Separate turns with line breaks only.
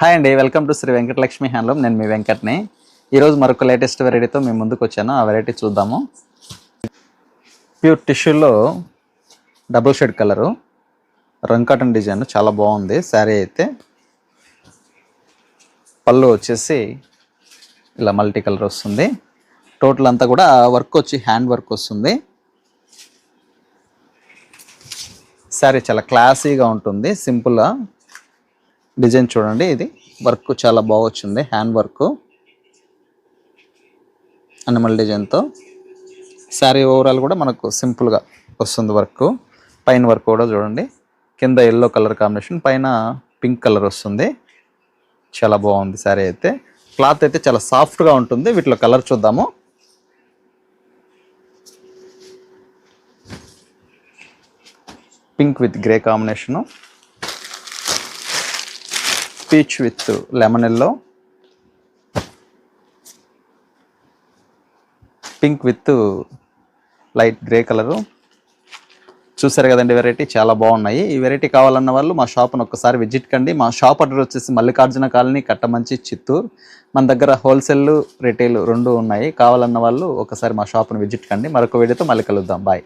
Hi అండి welcome to Shri Venkatalakshmi handloom నేను మీ వెంకట్ని. ఈరోజు మరొక లేటెస్ట్ వెరైటీతో మేము ముందుకు వచ్చాను. ఆ వెరైటీ చూద్దాము. ప్యూర్ టిష్యూలో డబుల్ షేడ్ కలరు రంగ్ కాటన్ డిజైన్ చాలా బాగుంది. శారీ అయితే పళ్ళు వచ్చేసి ఇలా మల్టీ కలర్ వస్తుంది. టోటల్ అంతా కూడా వర్క్ వచ్చి హ్యాండ్ వర్క్ వస్తుంది. శారీ చాలా క్లాసీగా ఉంటుంది. సింపుల్గా డిజైన్ చూడండి ఇది వర్క్ చాలా బాగా వచ్చింది హ్యాండ్ వర్క్. అనిమల్ డిజైన్తో శారీ ఓవరాల్ కూడా మనకు సింపుల్గా వస్తుంది వర్క్. పైన వర్క్ కూడా చూడండి కింద ఎల్లో కలర్ కాంబినేషన్ పైన పింక్ కలర్ వస్తుంది. చాలా బాగుంది శారీ అయితే. క్లాత్ అయితే చాలా సాఫ్ట్గా ఉంటుంది వీటిలో కలర్ చూద్దాము. Pink with grey combination peach with lemon yellow. Pink with light grey colour. చూసారు కదండి వెరైటీ చాలా బాగున్నాయి. ఈ వెరైటీ కావాలన్న వాళ్ళు మా షాప్ను ఒక్కసారి విజిట్ కండి. మా షాప్ అడ్రస్ వచ్చేసి మల్లికార్జున కాలనీ కట్టమంచి చిత్తూరు. మన దగ్గర హోల్సేల్ రిటైల్ రెండు ఉన్నాయి. కావాలన్న వాళ్ళు ఒకసారి మా షాప్ను విజిట్ కండి. మరొక వీడియోతో మళ్ళీ కలుద్దాం. బాయ్.